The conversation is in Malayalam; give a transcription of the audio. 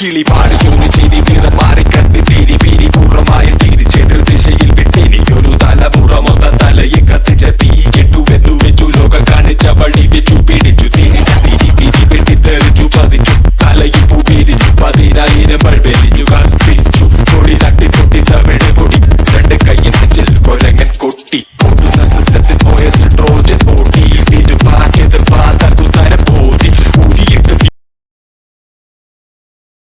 കിളി പാടിയൊരു ചിരി നിറം മാറി കത്തി തീരി പിരി പൂർണമായ തിരിച്ചെതിർ ദിശയിൽ വിട്ടിനി വിട്ടെനിക്കൊരു തലമുറ മൊത്തം തലയെ കത്തിച്ച തീ കെട്ടുവെന്നു വെച്ചു ലോകം കാണിച്ച വഴി വെച്ചു പിടിച്ചു തിരിച്ചു തിരി പിരി വെട്ടിത്തെറിച്ചു പതിച്ചു. തലയിൽ പൂ പിരിച്ചു പതിനായിരം ബൾബെലിഞ്ഞു കത്തിച്ചു. കൊടി തട്ടി പൊട്ടി തവിട് പൊടി. രണ്ട് കയ്യിൽ നെഞ്ചിൽ കൊരങ്ങൻ കൊട്ടി. പൊട്ടുന്ന സിസ്റ്റത്തിൽ